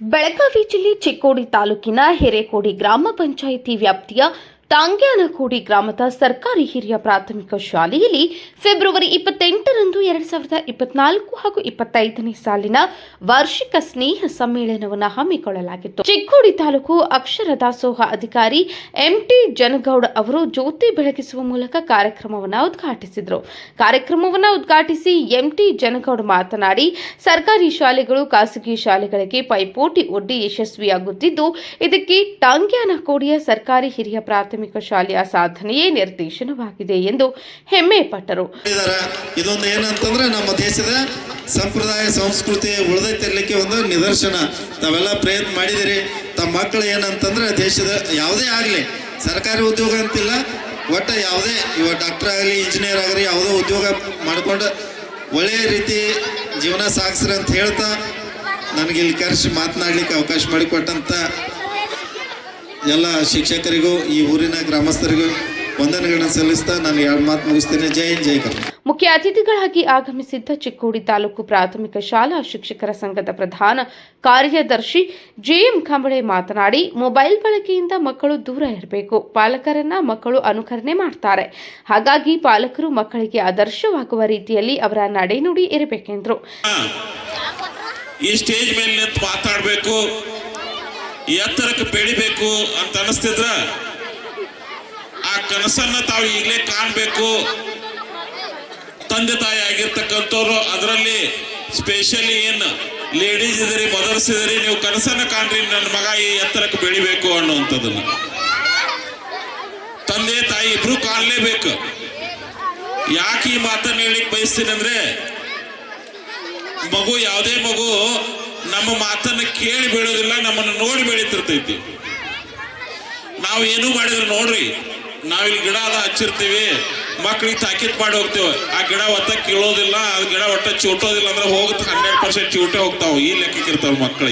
ಬೆಳಗಾವಿ ಜಿಲ್ಲೆ ಚಿಕ್ಕೋಡಿ ತಾಲೂಕಿನ ಹಿರೇಕೋಡಿ ಗ್ರಾಮ ಪಂಚಾಯಿತಿ ವ್ಯಾಪ್ತಿಯ ಟಾಂಗ್ಯಾನಕೋಡಿ ಗ್ರಾಮದ ಸರ್ಕಾರಿ ಹಿರಿಯ ಪ್ರಾಥಮಿಕ ಶಾಲೆಯಲ್ಲಿ ಫೆಬ್ರವರಿ ಇಪ್ಪತ್ತೆಂಟರಂದು ಎರಡು ಸಾವಿರದ ಇಪ್ಪತ್ನಾಲ್ಕು ಹಾಗೂ ಇಪ್ಪತ್ತೈದನೇ ಸಾಲಿನ ವಾರ್ಷಿಕ ಸ್ನೇಹ ಸಮ್ಮೇಳನವನ್ನು ಹಮ್ಮಿಕೊಳ್ಳಲಾಗಿತ್ತು. ಚಿಕ್ಕೋಡಿ ತಾಲೂಕು ಅಕ್ಷರ ದಾಸೋಹ ಅಧಿಕಾರಿ ಎಂಟಿ ಜನಗೌಡ ಅವರು ಜ್ಯೋತಿ ಬೆಳಗಿಸುವ ಮೂಲಕ ಕಾರ್ಯಕ್ರಮವನ್ನು ಉದ್ಘಾಟಿಸಿದರು. ಕಾರ್ಯಕ್ರಮವನ್ನು ಉದ್ಘಾಟಿಸಿ ಎಂಟಿ ಜನಗೌಡ ಮಾತನಾಡಿ, ಸರ್ಕಾರಿ ಶಾಲೆಗಳು ಖಾಸಗಿ ಶಾಲೆಗಳಿಗೆ ಪೈಪೋಟಿ ಒಡ್ಡಿ ಯಶಸ್ವಿಯಾಗುತ್ತಿದ್ದು, ಇದಕ್ಕೆ ಟಾಂಗ್ಯಾನಕೋಡಿಯ ಸರ್ಕಾರಿ ಹಿರಿಯ ಪ್ರಾಥಮಿಕ ಶಾಲೆಯ ಸಾಧನೆಯೇ ನಿರ್ದೇಶನವಾಗಿದೆ ಎಂದು ಹೆಮ್ಮೆ ಪಟ್ಟರು. ಇದೊಂದು ಏನಂತಂದ್ರೆ ನಮ್ಮ ದೇಶದ ಸಂಪ್ರದಾಯ ಸಂಸ್ಕೃತಿ ಉಳಿದೈತಿರ್ಲಿಕ್ಕೆ ಒಂದು ನಿದರ್ಶನ. ತಾವೆಲ್ಲ ಪ್ರಯತ್ನ ಮಾಡಿದಿರಿ. ತಮ್ಮ ಮಕ್ಕಳು ಏನಂತಂದ್ರೆ ದೇಶದ ಯಾವುದೇ ಆಗಲಿ, ಸರ್ಕಾರಿ ಉದ್ಯೋಗ ಅಂತಿಲ್ಲ, ಒಟ್ಟು ಯಾವುದೇ ಇವ ಡಾಕ್ಟರ್ ಆಗಲಿ ಇಂಜಿನಿಯರ್ ಆಗಲಿ, ಯಾವುದೋ ಉದ್ಯೋಗ ಮಾಡಿಕೊಂಡು ಒಳ್ಳೆಯ ರೀತಿ ಜೀವನ ಸಾಗಿಸ್ರಿ ಅಂತ ಹೇಳ್ತಾ, ನನಗೆ ಇಲ್ಲಿ ಕರೆಸಿ ಮಾತನಾಡಲಿಕ್ಕೆ ಅವಕಾಶ ಮಾಡಿಕೊಟ್ಟಂತ ಎಲ್ಲ ಶಿಕ್ಷಕರಿಗೂ ಈ ಊರಿನ ಗ್ರಾಮಸ್ಥರಿಗೂ ವಂದನೆಗಳನ್ನು ಸಲ್ಲಿಸ್ತಾ ನಾನು ಎರಡು ಮಾತು ಮುಗಿಸ್ತೇನೆ. ಜೈ ಹಿಂದ್ ಜೈ ಕರ್ನಾಟಕ. ಮುಖ್ಯ ಅತಿಥಿಗಳಾಗಿ ಆಗಮಿಸಿದ್ದ ಚಿಕ್ಕೋಡಿ ತಾಲೂಕು ಪ್ರಾಥಮಿಕ ಶಾಲಾ ಶಿಕ್ಷಕರ ಸಂಘದ ಪ್ರಧಾನ ಕಾರ್ಯದರ್ಶಿ ಜೆಎಂ ಕಂಬಳೆ ಮಾತನಾಡಿ ಮೊಬೈಲ್ ಬಳಕೆಯಿಂದ ಮಕ್ಕಳು ದೂರ ಇರಬೇಕು. ಪಾಲಕರನ್ನ ಮಕ್ಕಳು ಅನುಕರಣೆ ಮಾಡ್ತಾರೆ. ಹಾಗಾಗಿ ಪಾಲಕರು ಮಕ್ಕಳಿಗೆ ಆದರ್ಶವಾಗುವ ರೀತಿಯಲ್ಲಿ ಅವರ ನಡೆನುಡಿ ಇರಬೇಕೆಂದರು. ಈ ಸ್ಟೇಜ್ ಮೇಲೆ ನಿಂತು ಮಾತಾಡಬೇಕು. ಎತ್ತರಕ್ಕೆ ಬೆಳಿಬೇಕು ಅಂತ ಅನಿಸ್ತಿದ್ರ? ಆ ಕನಸನ್ನ ತಾವು ಈಗಲೇ ಕಾಣಬೇಕು. ತಂದೆ ತಾಯಿ ಆಗಿರ್ತಕ್ಕಂಥವ್ರು, ಅದರಲ್ಲಿ ಸ್ಪೆಷಲಿ ಏನು ಲೇಡೀಸ್ ಇದರಿ ಮದರ್ಸ್ ಇದರಿ ನೀವು ಕನಸನ್ನ ಕಾಣ್ರಿ, ನನ್ನ ಮಗ ಈ ಎತ್ತರಕ್ಕೆ ಬೆಳಿಬೇಕು ಅನ್ನುವಂಥದ್ದನ್ನ. ತಂದೆ ತಾಯಿ ಇಬ್ರು ಕಾಣಲೇಬೇಕು. ಯಾಕೆ ಈ ಮಾತನ್ನ ಹೇಳಿಕ್ ಬಯಸ್ತೀನಿ ಅಂದ್ರೆ ಮಗು ಯಾವುದೇ ಮಗು ನಮ್ಮ ಮಾತನ್ನ ಕೇಳಿ ಬೆಳೆಯೋದಿಲ್ಲ ನಮ್ಮನ್ನು ನೋಡಿ ಬೆಳೀತಿರ್ತೈತಿ. ನಾವು ಏನೂ ಮಾಡಿದ್ರೆ ನೋಡ್ರಿ, ನಾವಿಲ್ಲಿ ಗಿಡ ಅದ ಹಚ್ಚಿರ್ತೀವಿ, ಮಕ್ಳಿಗೆ ತಾಕೀತ್ ಮಾಡಿ ಹೋಗ್ತೇವೆ. ಆ ಗಿಡ ಒತ್ತ ಕೀಳೋದಿಲ್ಲ, ಆ ಗಿಡ ಒಟ್ಟ ಚೂಟೋದಿಲ್ಲ ಅಂದ್ರೆ ಹೋಗುತ್ತೆ ಹಂಡ್ರೆಡ್ ಪರ್ಸೆಂಟ್ ಚೂಟೆ ಹೋಗ್ತಾವ. ಈ ಲೆಕ್ಕಕ್ಕೆ ಇರ್ತಾವ ಮಕ್ಕಳು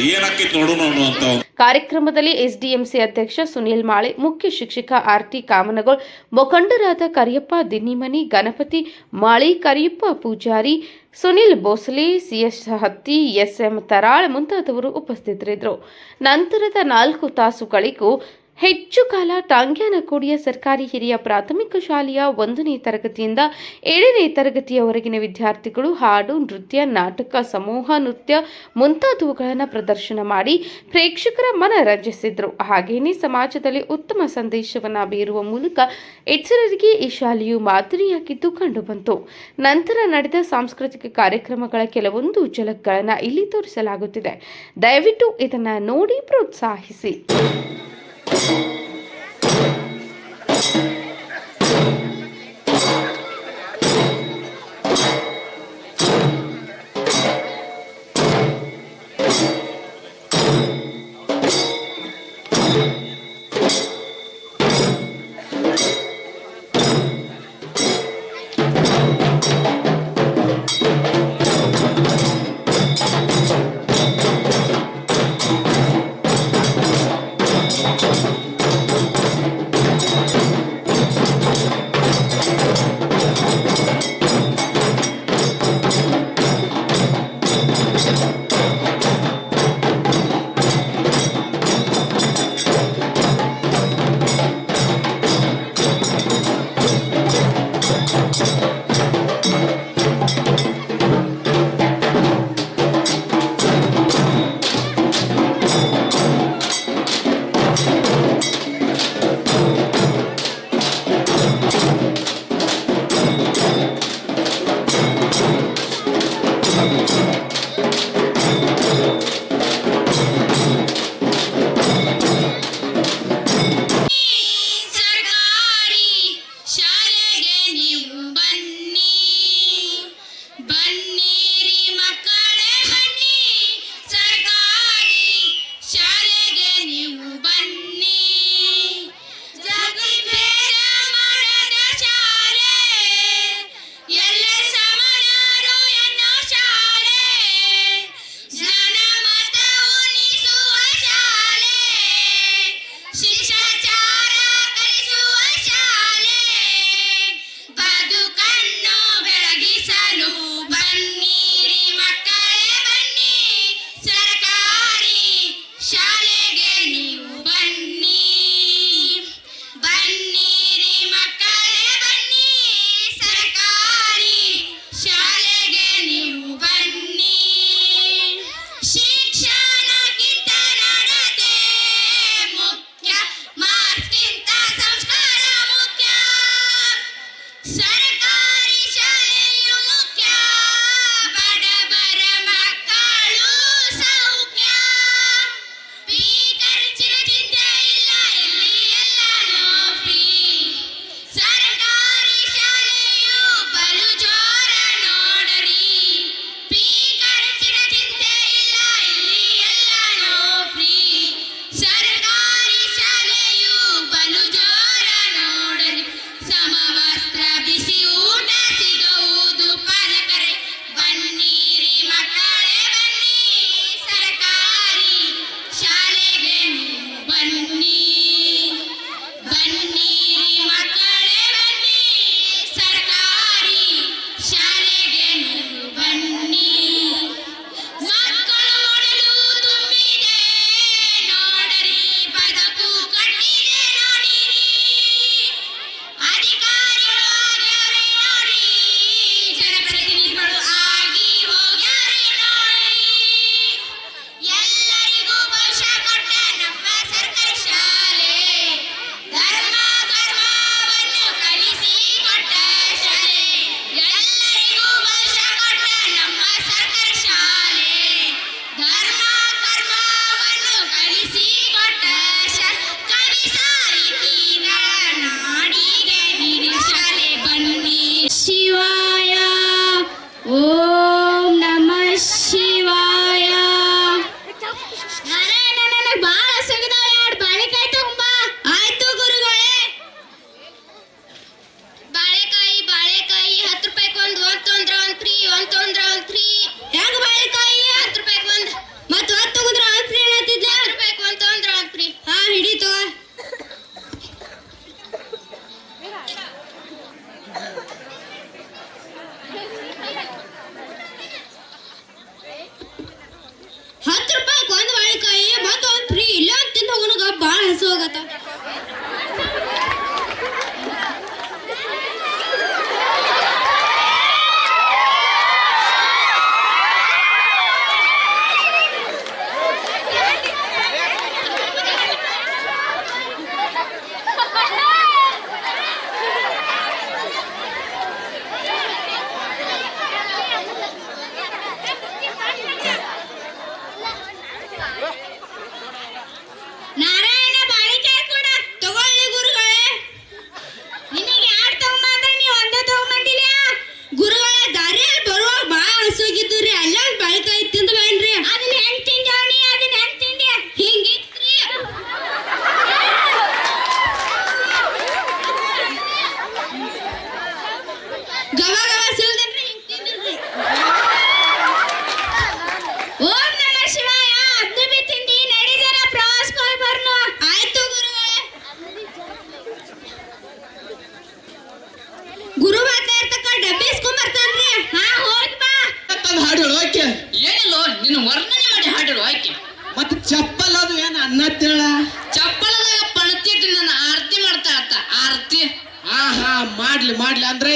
ನೋಡು ನೋಡು ಅನ್ನುವಂತಾವ್ ಕಾರ್ಯಕ್ರಮದಲ್ಲಿ ಎಸ್ಡಿಎಂಸಿ ಅಧ್ಯಕ್ಷ ಸುನೀಲ್ ಮಾಳೆ, ಮುಖ್ಯ ಶಿಕ್ಷಕ ಆರ್ಟಿ ಕಾಮನಗೋಳ್, ಮುಖಂಡರಾದ ಕರಿಯಪ್ಪ ದಿನ್ನಿಮನಿ, ಗಣಪತಿ ಮಾಳಿ, ಕರಿಯಪ್ಪ ಪೂಜಾರಿ ಸುನಿಲ್ ಬೋಸಲಿ ಸಿಎಸ್ ಹತ್ತಿ, ಎಸ್ಎಂ ತರಾಳ್ ಮುಂತಾದವರು ಉಪಸ್ಥಿತರಿದ್ದರು. ನಂತರದ ನಾಲ್ಕು ತಾಸುಗಳಿಗೂ ಹೆಚ್ಚು ಕಾಲ ಟಾಂಗ್ಯಾನಕೋಡಿಯ ಸರ್ಕಾರಿ ಹಿರಿಯ ಪ್ರಾಥಮಿಕ ಶಾಲೆಯ ಒಂದನೇ ತರಗತಿಯಿಂದ ಏಳನೇ ತರಗತಿಯವರೆಗಿನ ವಿದ್ಯಾರ್ಥಿಗಳು ಹಾಡು, ನೃತ್ಯ, ನಾಟಕ, ಸಮೂಹ, ನೃತ್ಯ ಮುಂತಾದವುಗಳನ್ನು ಪ್ರದರ್ಶನ ಮಾಡಿ ಪ್ರೇಕ್ಷಕರ ಮನ ರಂಜಿಸಿದ್ರು. ಹಾಗೇನೇ ಸಮಾಜದಲ್ಲಿ ಉತ್ತಮ ಸಂದೇಶವನ್ನು ಬೀರುವ ಮೂಲಕ ಇತರರಿಗೆ ಈ ಶಾಲೆಯು ಮಾದರಿಯಾಗಿದ್ದು ಕಂಡುಬಂತು. ನಂತರ ನಡೆದ ಸಾಂಸ್ಕೃತಿಕ ಕಾರ್ಯಕ್ರಮಗಳ ಕೆಲವೊಂದು ಝಲಕ್ಗಳನ್ನು ಇಲ್ಲಿ ತೋರಿಸಲಾಗುತ್ತಿದೆ. ದಯವಿಟ್ಟು ಇದನ್ನು ನೋಡಿ ಪ್ರೋತ್ಸಾಹಿಸಿ. Thank you.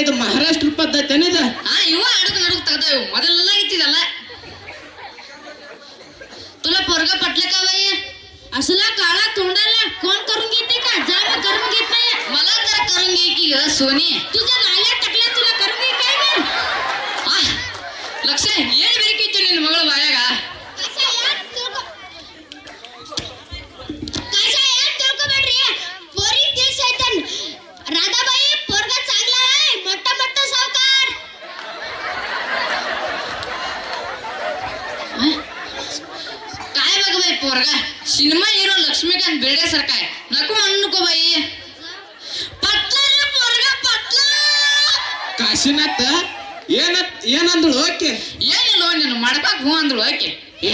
ಇದು ಮಹಾರಾಷ್ಟ್ರ ಪದ್ಧತಿ ಏನಿದು ಹಾ ಇವ ಅಡುಗ ನಡುಗ ತೆಗ್ದಾವು ಮೊದಲೆಲ್ಲ ಇತ್ತಿದಲ್ಲ तुला पोरग पटलं का बाई असला काळा तोंडाला कोण करून घेते का जा मी करून घेत नाही मला तर करून घे की ग सोनी तुझ्या काय बघ बाई पोरगा सिनेमा हिरो लक्ष्मीकांत बेर्डेसारखा आहे नको म्हणू नको बाई पटला रे पोरगा पटला ಕಾಶಿನಾಥ್ ಏನ ಏನಂದಳು ಓಕೆ ಏನಿಲ್ಲ ನೀನು ಮಾಡ್ಬೇಕು ಹೂ ಅಂದ್ರು ಆಕೆ ಏ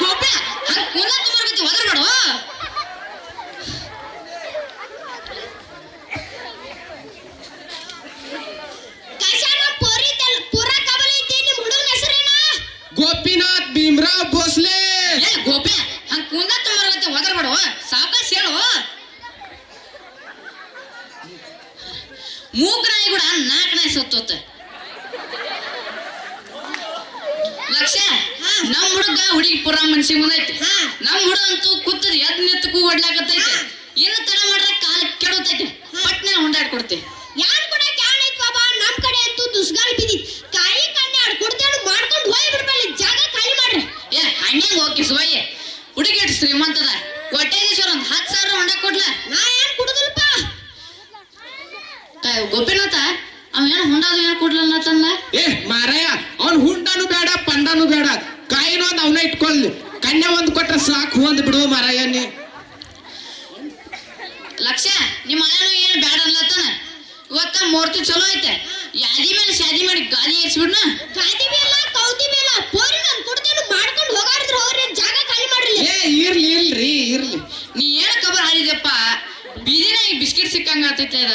ಗೋಪ್ಯ ಹಂಗ ಕುಲ ತುಂಬರ್ಗತಿ ಒದರ್ಬೇಡ ಸತ್ತೋತ ಲಕ್ಷ ನಮ್ ಹುಡುಗ ಹುಡುಗಿ ಪುರ ಮನ್ಸಿ ಮುಂದೈತಿ ಹಾ. ನಮ್ ಹುಡುಗ ಅಂತೂ ಕೂತದ ಎದ್ ನಿತ್ತಕ್ಕೂ ಹೊಡ್ಲಾಕತ್ತೈತಿ ಇನ್ನು ತರ ಮಾಡ್ರೆ ಕಾಲ ಕೆಡತೈತಿ. ಪಟ್ನೆ ಹೊಂಡಾಡ್ ಕೊಡ್ತಿ. ಯಾನ್ ಕೂಡ ಕ್ಯಾನ್ ಐತ್ ಬಾಬಾ ನಮ್ ಕಡೆ ಅಂತೂ ದುಸ್ಗಾಲ್ ಬಿದ್ದಿ ಕಾಯಿ ಕಣ್ಣೆ ಆಡ್ಕೊಡ್ತೇಳು ಮಾಡ್ಕೊಂಡು ಹೋಗಿ ಬಿಡ್ಬಲ್ಲಿ ಜಾಗ ಖಾಲಿ ಮಾಡ್ರಿ. ಏ ಹಣ್ಣೆ ಹೋಗಿ ಸುವಯ್ಯ ಹುಡುಗಿ ಶ್ರೀಮಂತದ. ಕೋಟ್ಯಾಧೀಶ್ವರ ಒಂದ್ ಹತ್ತು ಸಾವಿರ ಹೊಂಡ ಕೊಡ್ಲ. ನಾ ಏನ್ ಕುಡುದಿಲ್ಪ. ಗೋಪಿನಾಥ ಅವ ಏನು ಹೊಂಡಾದ ಏನು ಕೊಡ್ಲಲ್ಲ ತನ್ನ? ಏ ಮಾರಾಯ ಅವ್ನ್ ಹುಂಡನು ಬೇಡ ಪಂಡನು ಬೇಡ. ಕಾಯಿನ ಒಂದ್ ಅವನ ಇಟ್ಕೊಳ್ಳಿ ಕನ್ಯಾ ಒಂದ್ ಕೊಟ್ರೆ ಸಾಕು ಒಂದ್ ಬಿಡು ಮಾರಾಯ ನೀ. ಲಕ್ಷ ನಿಮ್ಮ ಮನೆಯೂ ಏನು ಬೇಡ ಅನ್ಲತ್ತಾನ ಇವತ್ತ ಮೂರ್ತಿ ಚಲೋ ಐತೆ. ಯಾದಿ ಮೇಲೆ ಶಾದಿ ಮಾಡಿ ಗಾದಿ ಏರ್ಸ್ಬಿಡ್ನ? ಗಾದಿ ಮೇಲ ಕೌದಿ ಮೇಲ ಪೋರಿ ನಾನು ಕೊಡ್ತೇಳು ಮಾಡ್ಕೊಂಡು ಹೋಗಾಡಿದ್ರ ಹೋಗ್ರಿ ಜಾಗ ಖಾಲಿ ಮಾಡ್ರಿ ಏ ಇರ್ಲಿ ಇರ್ಲಿ ಇರ್ಲಿ. ನೀ ಏನು ಕಬರ್ ಹಾರಿದಪ್ಪ ಬೀದಿನ ಈ ಬಿಸ್ಕಿಟ್ ಸಿಕ್ಕಂಗ ಆಗ್ತೈತೆ ಅದ.